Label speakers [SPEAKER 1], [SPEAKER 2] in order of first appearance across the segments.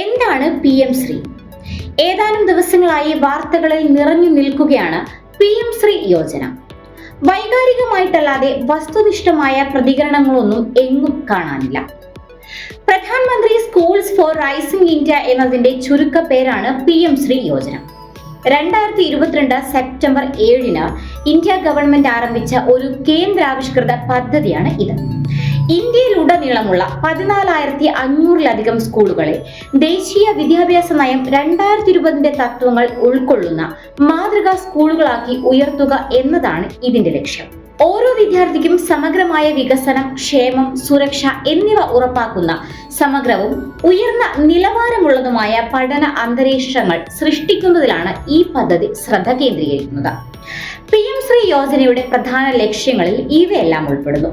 [SPEAKER 1] എന്താണ് P M Shri? ഏതാനും ദിവസങ്ങളായി വാർത്തകളിൽ നിറഞ്ഞു നിൽക്കുകയാണ് പി എം ശ്രീ യോജന. വൈകാരികമായിട്ടല്ലാതെ വസ്തുനിഷ്ഠമായ പ്രതികരണങ്ങളൊന്നും എങ്ങും കാണാനില്ല. പ്രധാനമന്ത്രി സ്കൂൾസ് ഫോർ റൈസിംഗ് ഇന്ത്യ എന്നതിന്റെ ചുരുക്ക പേരാണ് പി എം ശ്രീ യോജന. രണ്ടായിരത്തി ഇരുപത്തിരണ്ട് സെപ്റ്റംബർ ഏഴിന് ഇന്ത്യ ഗവൺമെന്റ് ആരംഭിച്ച ഒരു കേന്ദ്രാവിഷ്കൃത പദ്ധതിയാണ് ഇത്. ഇന്ത്യയിലുടനീളമുള്ള പതിനാലായിരത്തി അഞ്ഞൂറിലധികം സ്കൂളുകളെ ദേശീയ വിദ്യാഭ്യാസ നയം രണ്ടായിരത്തി ഇരുപതിന്റെ തത്വങ്ങൾ ഉൾക്കൊള്ളുന്ന മാതൃകാ സ്കൂളുകളാക്കി ഉയർത്തുക എന്നതാണ് ഇതിന്റെ ലക്ഷ്യം. ഓരോ വിദ്യാർത്ഥിക്കും സമഗ്രമായ വികസനം ക്ഷേമം സുരക്ഷ എന്നിവ ഉറപ്പാക്കുന്ന സമഗ്രവും ഉയർന്ന നിലവാരമുള്ളതുമായ പഠന അന്തരീക്ഷങ്ങൾ സൃഷ്ടിക്കുന്നതിലാണ് ഈ പദ്ധതി ശ്രദ്ധ കേന്ദ്രീകരിക്കുന്നത്. പി എം ശ്രീ യോജനയുടെ പ്രധാന ലക്ഷ്യങ്ങളിൽ ഇവയെല്ലാം ഉൾപ്പെടുന്നു.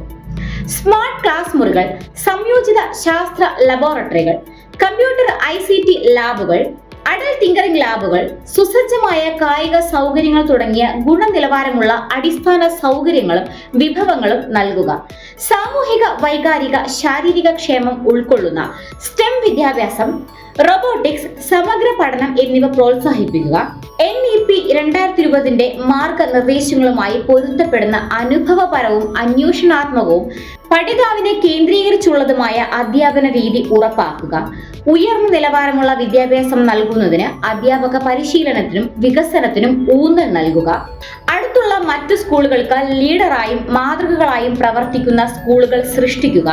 [SPEAKER 1] സ്മാർട്ട് ക്ലാസ് മുറികൾ സംയോജിത ശാസ്ത്ര ലബോറട്ടറികൾ കമ്പ്യൂട്ടർ ഐ സി ടി ലാബുകൾ അടൽ തിങ്കറിംഗ് ലാബുകൾ സുസജ്ജമായ കായിക സൗകര്യങ്ങൾ തുടങ്ങിയ ഗുണനിലവാരമുള്ള അടിസ്ഥാന സൗകര്യങ്ങളും വിഭവങ്ങളും നൽകുക. സാമൂഹിക വൈകാരിക ശാരീരിക ക്ഷേമം ഉൾക്കൊള്ളുന്ന സ്റ്റെം വിദ്യാഭ്യാസം റോബോട്ടിക്സ് സമഗ്ര പഠനം എന്നിവ പ്രോത്സാഹിപ്പിക്കുക. എൻ ഇ പി രണ്ടായിരത്തി ഇരുപതിന്റെ മാർഗനിർദ്ദേശങ്ങളുമായി പൊരുത്തപ്പെടുന്ന അനുഭവപരവും അന്വേഷണാത്മകവും പഠിതാവിനെ കേന്ദ്രീകരിച്ചുള്ളതുമായ അധ്യാപന രീതി ഉറപ്പാക്കുക. ഉയർന്ന നിലവാരമുള്ള വിദ്യാഭ്യാസം നൽകുന്നതിന് അധ്യാപക പരിശീലനത്തിനും വികസനത്തിനും ഊന്നൽ നൽകുക. അടുത്തുള്ള മറ്റു സ്കൂളുകൾക്ക് ലീഡറായും മാതൃകകളായും പ്രവർത്തിക്കുന്ന സ്കൂളുകൾ സൃഷ്ടിക്കുക.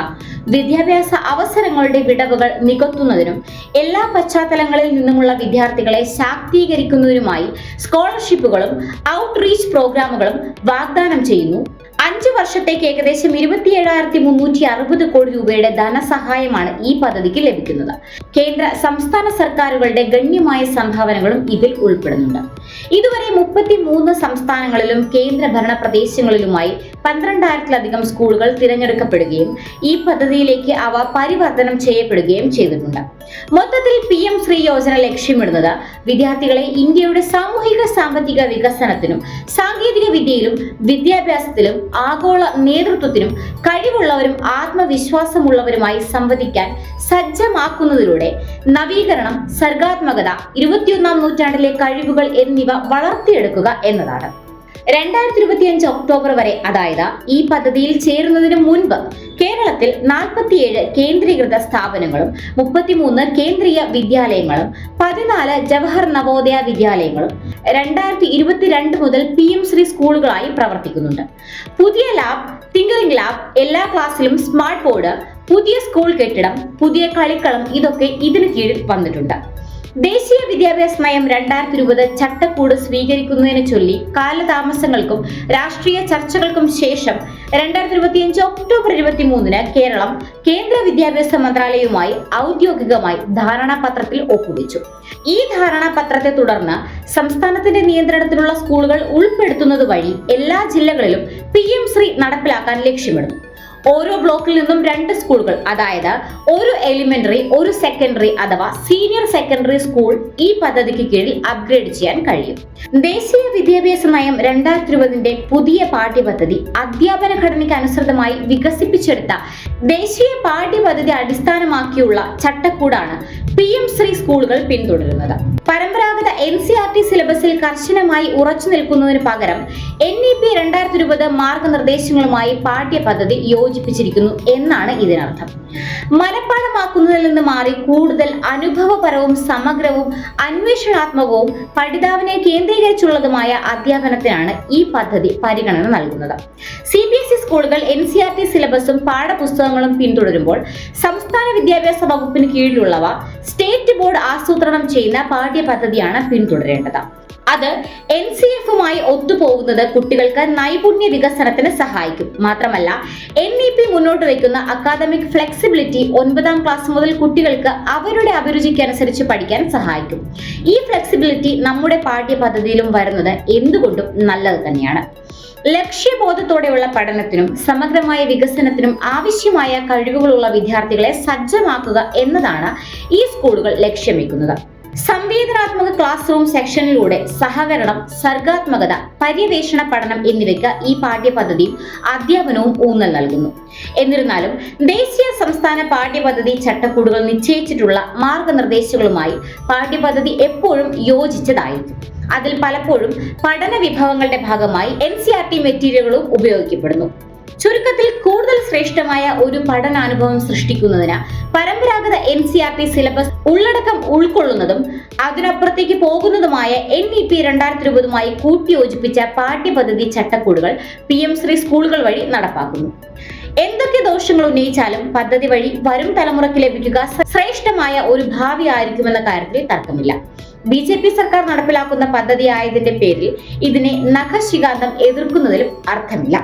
[SPEAKER 1] വിദ്യാഭ്യാസ അവസരങ്ങളുടെ വിടവുകൾ നികത്തുന്നതിനും എല്ലാ പശ്ചാത്തലങ്ങളിൽ നിന്നുമുള്ള വിദ്യാർത്ഥികളെ ശാക്തീകരിക്കുന്നതിനുമായി സ്കോളർഷിപ്പുകളും ഔട്ട്റീച്ച് പ്രോഗ്രാമുകളും വാഗ്ദാനം ചെയ്യുന്നു. അഞ്ച് വർഷത്തേക്ക് ഏകദേശം ഇരുപത്തിയേഴായിരത്തി മുന്നൂറ്റി അറുപത് കോടി രൂപയുടെ ധനസഹായമാണ് ഈ പദ്ധതിക്ക് ലഭിക്കുന്നത്. കേന്ദ്ര സംസ്ഥാന സർക്കാരുകളുടെ ഗണ്യമായ സംഭാവനകളും ഇതിൽ ഉൾപ്പെടുന്നുണ്ട്. ഇതുവരെ മുപ്പത്തി മൂന്ന് സംസ്ഥാനങ്ങളിലും കേന്ദ്രഭരണ പ്രദേശങ്ങളിലുമായി പന്ത്രണ്ടായിരത്തിലധികം സ്കൂളുകൾ തിരഞ്ഞെടുക്കപ്പെടുകയും ഈ പദ്ധതിയിലേക്ക് അവ പരിവർത്തനം ചെയ്യപ്പെടുകയും ചെയ്തിട്ടുണ്ട്. മൊത്തത്തിൽ പി എം ശ്രീ യോജന ലക്ഷ്യമിടുന്നത് വിദ്യാർത്ഥികളെ ഇന്ത്യയുടെ സാമൂഹിക സാമ്പത്തിക വികസനത്തിനും സാങ്കേതിക വിദ്യയിലും വിദ്യാഭ്യാസത്തിലും ആഗോള നേതൃത്വത്തിനും കഴിവുള്ളവരും ആത്മവിശ്വാസമുള്ളവരുമായി സംവദിക്കാൻ സജ്ജമാക്കുന്നതിലൂടെ നവീകരണം സർഗാത്മകത ഇരുപത്തിയൊന്നാം നൂറ്റാണ്ടിലെ കഴിവുകൾ എന്നിവ വളർത്തിയെടുക്കുക എന്നതാണ്. രണ്ടായിരത്തി ഇരുപത്തിയഞ്ച് ഒക്ടോബർ വരെ അതായത് ഈ പദ്ധതിയിൽ ചേരുന്നതിന് മുൻപ് കേരളത്തിൽ നാൽപ്പത്തിയേഴ് കേന്ദ്രീകൃത സ്ഥാപനങ്ങളും മുപ്പത്തിമൂന്ന് കേന്ദ്രീയ വിദ്യാലയങ്ങളും പതിനാല് ജവഹർ നവോദയ വിദ്യാലയങ്ങളും രണ്ടായിരത്തി ഇരുപത്തിരണ്ട് മുതൽ പി എം ശ്രീ സ്കൂളുകളായി പ്രവർത്തിക്കുന്നുണ്ട്. പുതിയ ലാബ് തിങ്കറിംഗ് ലാബ് എല്ലാ ക്ലാസ്സിലും സ്മാർട്ട് ബോർഡ് പുതിയ സ്കൂൾ കെട്ടിടം പുതിയ കളിക്കളം ഇതൊക്കെ ഇതിന് കീഴിൽ വന്നിട്ടുണ്ട്. ദേശീയ വിദ്യാഭ്യാസ നയം രണ്ടായിരത്തി ഇരുപത് ചട്ടക്കൂട് സ്വീകരിക്കുന്നതിനെ ചൊല്ലി കാലതാമസങ്ങൾക്കും രാഷ്ട്രീയ ചർച്ചകൾക്കും ശേഷം രണ്ടായിരത്തി ഇരുപത്തിയഞ്ച് ഒക്ടോബർ ഇരുപത്തി മൂന്നിന് കേരളം കേന്ദ്ര വിദ്യാഭ്യാസ മന്ത്രാലയവുമായി ഔദ്യോഗികമായി ധാരണാപത്രത്തിൽ ഒപ്പുവെച്ചു. ഈ ധാരണാപത്രത്തെ തുടർന്ന് സംസ്ഥാനത്തിന്റെ നിയന്ത്രണത്തിലുള്ള സ്കൂളുകൾ ഉൾപ്പെടുത്തുന്നത് വഴി എല്ലാ ജില്ലകളിലും പി എം ശ്രീ നടപ്പിലാക്കാൻ ലക്ഷ്യമിടുന്നു. ഓരോ ബ്ലോക്കിൽ നിന്നും രണ്ട് സ്കൂളുകൾ. അതായത് ഒരു എലിമെന്ററി ഒരു സെക്കൻഡറി അഥവാ സീനിയർ സെക്കൻഡറി സ്കൂൾ ഈ പദ്ധതിക്ക് കീഴിൽ അപ്ഗ്രേഡ് ചെയ്യാൻ കഴിയും. ദേശീയ വിദ്യാഭ്യാസ നയം രണ്ടായിരത്തി ഇരുപതിന്റെ പുതിയ പാഠ്യപദ്ധതി അധ്യാപന ഘടനയ്ക്ക് അനുസൃതമായി വികസിപ്പിച്ചെടുത്ത ദേശീയ പാഠ്യപദ്ധതി അടിസ്ഥാനമാക്കിയുള്ള ചട്ടക്കൂടാണ് പി എം ശ്രീ സ്കൂളുകൾ പിന്തുടരുന്നത്. പരമ്പരാഗത എൻ സി ആർ ടി സിലബസിൽ കർശനമായി ഉറച്ചു നിൽക്കുന്നതിന് പകരം എൻ ഇ പി രണ്ടായിരത്തി ഇരുപത് മാർഗനിർദ്ദേശങ്ങളുമായി പാഠ്യപദ്ധതി യോജിപ്പിച്ചിരിക്കുന്നു എന്നാണ് ഇതിനർത്ഥം. മനഃപ്പാഠമാക്കുന്നതിൽ നിന്ന് മാറി കൂടുതൽ അനുഭവപരവും സമഗ്രവും അന്വേഷണാത്മകവും പഠിതാവിനെ കേന്ദ്രീകരിച്ചുള്ളതുമായ അധ്യാപനത്തിനാണ് ഈ പദ്ധതി പരിഗണന നൽകുന്നത്. സി ബി എസ് ഇ സ്കൂളുകൾ എൻ സി ആർ ടി സിലബസും പാഠപുസ്തകങ്ങളും പിന്തുടരുമ്പോൾ സംസ്ഥാന വിദ്യാഭ്യാസ വകുപ്പിന് കീഴിലുള്ളവ സ്റ്റേറ്റ് ബോർഡ് ആസൂത്രണം ചെയ്യുന്ന പാഠ്യപദ്ധതിയാണ് പിന്തുടരേണ്ടത്. അത് എൻ സി എഫുമായി ഒത്തുപോകുന്നത് കുട്ടികൾക്ക് നൈപുണ്യ വികസനത്തിന് സഹായിക്കും. മാത്രമല്ല എൻ ഇ പി മുന്നോട്ട് വയ്ക്കുന്ന അക്കാദമിക് ഫ്ലെക്സിബിലിറ്റി ഒൻപതാം ക്ലാസ് മുതൽ കുട്ടികൾക്ക് അവരുടെ അഭിരുചിക്കനുസരിച്ച് പഠിക്കാൻ സഹായിക്കും. ഈ ഫ്ലെക്സിബിലിറ്റി നമ്മുടെ പാഠ്യപദ്ധതിയിലും വരുന്നത് എന്തുകൊണ്ടും നല്ലത് തന്നെയാണ്. ലക്ഷ്യബോധത്തോടെയുള്ള പഠനത്തിനും സമഗ്രമായ വികസനത്തിനും ആവശ്യമായ കഴിവുകളുള്ള വിദ്യാർത്ഥികളെ സജ്ജമാക്കുക എന്നതാണ് ഈ സ്കൂളുകൾ ലക്ഷ്യം വെക്കുന്നത് സംവേദനാത്മക ക്ലാസ് റൂം സെക്ഷനിലൂടെ സഹകരണം സർഗാത്മകത പര്യവേഷണ പഠനം എന്നിവയ്ക്ക് ഈ പാഠ്യപദ്ധതിയും അധ്യാപനവും ഊന്നൽ നൽകുന്നു. എന്നിരുന്നാലും ദേശീയ സംസ്ഥാന പാഠ്യപദ്ധതി ചട്ടക്കൂടുകൾ നിശ്ചയിച്ചിട്ടുള്ള മാർഗനിർദ്ദേശങ്ങളുമായി പാഠ്യപദ്ധതി എപ്പോഴും യോജിച്ചതായിരിക്കും. അതിൽ പലപ്പോഴും പഠന വിഭവങ്ങളുടെ ഭാഗമായി എൻ സി ആർ ടി മെറ്റീരിയലുകളും ഉപയോഗിക്കപ്പെടുന്നു. ചുരുക്കത്തിൽ കൂടുതൽ ശ്രേഷ്ഠമായ ഒരു പഠനാനുഭവം സൃഷ്ടിക്കുന്നതിന് പരമ്പരാഗത N C R T syllabus ഉള്ളടക്കം ഉൾക്കൊള്ളുന്നതും അതിനപ്പുറത്തേക്ക് പോകുന്നതുമായ എൻ ഇ പി രണ്ടായിരത്തി ഇരുപതുമായി കൂട്ടിയോജിപ്പിച്ച പാഠ്യപദ്ധതി ചട്ടക്കൂടുകൾ പി എം ശ്രീ സ്കൂളുകൾ വഴി നടപ്പാക്കുന്നു. എന്തൊക്കെ ദോഷങ്ങൾ ഉന്നയിച്ചാലും പദ്ധതി വഴി വരും തലമുറയ്ക്ക് ലഭിക്കുക ശ്രേഷ്ഠമായ ഒരു ഭാവി ആയിരിക്കുമെന്ന കാര്യത്തിൽ തർക്കമില്ല. ബി ജെ പി സർക്കാർ നടപ്പിലാക്കുന്ന പദ്ധതി ആയതിന്റെ പേരിൽ ഇതിനെ നഖശികാന്തം എതിർക്കുന്നതിലും അർത്ഥമില്ല.